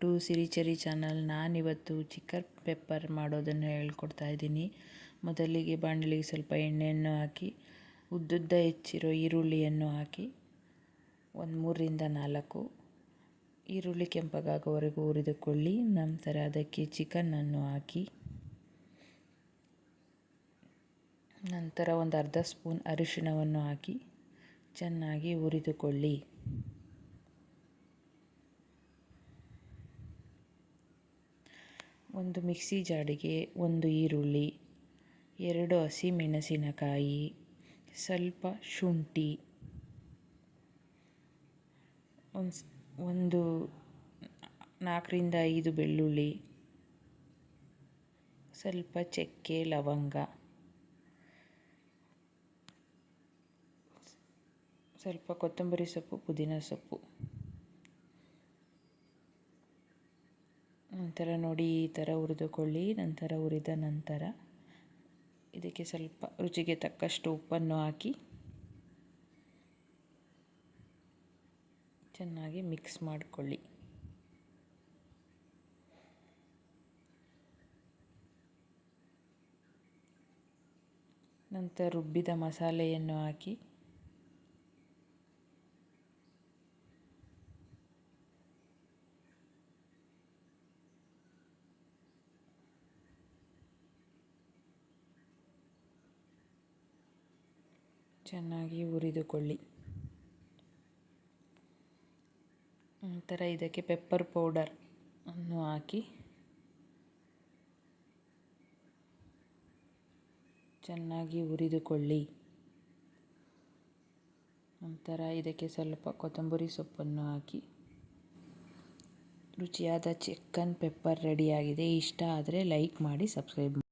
To Siricheri channel. ನಾನಿವತ್ತು chicken pepper ಮಾಡೋದನ್ನು ಹೇಳ್ಕೊಡ್ತಾ ಇದ್ದೀನಿ. ಮೊದಲಿಗೆ ಬಾಣಲಿಗೆ ಸ್ವಲ್ಪ ಎಣ್ಣೆಯನ್ನು ಹಾಕಿ, ಉದ್ದುದ್ದ ಹೆಚ್ಚಿರೋ ಈರುಳ್ಳಿಯನ್ನು ಹಾಕಿ, ಒಂದು ಮೂರರಿಂದ ನಾಲ್ಕು. ಈರುಳ್ಳಿ ಕೆಂಪಗಾಗೋವರೆಗೂ ಹುರಿದುಕೊಳ್ಳಿ. ನಂತರ ಅದಕ್ಕೆ ಚಿಕನನ್ನು ಹಾಕಿ, ನಂತರ ಒಂದು ಅರ್ಧ ಸ್ಪೂನ್ ಅರಿಶಿಣವನ್ನು ಹಾಕಿ, ಚೆನ್ನಾಗಿ ಹುರಿದುಕೊಳ್ಳಿ. ಒಂದು ಮಿಕ್ಸಿ ಜಾಡಿಗೆ ಒಂದು ಈರುಳ್ಳಿ, ಎರಡು ಹಸಿಮೆಣಸಿನಕಾಯಿ, ಸ್ವಲ್ಪ ಶುಂಠಿ ಒಂದು ಒಂದು ನಾಲ್ಕರಿಂದ ಐದು ಬೆಳ್ಳುಳ್ಳಿ, ಸ್ವಲ್ಪ ಚಕ್ಕೆ, ಲವಂಗ, ಸ್ವಲ್ಪ ಕೊತ್ತಂಬರಿ ಸೊಪ್ಪು, ಪುದೀನ ಸೊಪ್ಪು. ನಂತರ ನೋಡಿ ಈ ಥರ ಹುರಿದುಕೊಳ್ಳಿ, ನಂತರ ಹುರಿದ ನಂತರ ಇದಕ್ಕೆ ಸ್ವಲ್ಪ ರುಚಿಗೆ ತಕ್ಕಷ್ಟು ಉಪ್ಪನ್ನು ಹಾಕಿ ಚೆನ್ನಾಗಿ ಮಿಕ್ಸ್ ಮಾಡಿಕೊಳ್ಳಿ. ನಂತರ ರುಬ್ಬಿದ ಮಸಾಲೆಯನ್ನು ಹಾಕಿ ಚೆನ್ನಾಗಿ ಹುರಿದುಕೊಳ್ಳಿ. ನಂತರ ಇದಕ್ಕೆ ಪೆಪ್ಪರ್ ಪೌಡರ್ ಅನ್ನು ಹಾಕಿ. ಚೆನ್ನಾಗಿ ಹುರಿದುಕೊಳ್ಳಿ. ನಂತರ ಇದಕ್ಕೆ ಸ್ವಲ್ಪ ಕೊತ್ತಂಬರಿ ಸೊಪ್ಪನ್ನು ಹಾಕಿ. ರುಚಿಯಾದ ಚಿಕನ್ ಪೆಪ್ಪರ್ ರೆಡಿಯಾಗಿದೆ ಇಷ್ಟ ಆದರೆ ಲೈಕ್ ಮಾಡಿ ಸಬ್ಸ್ಕ್ರೈಬ್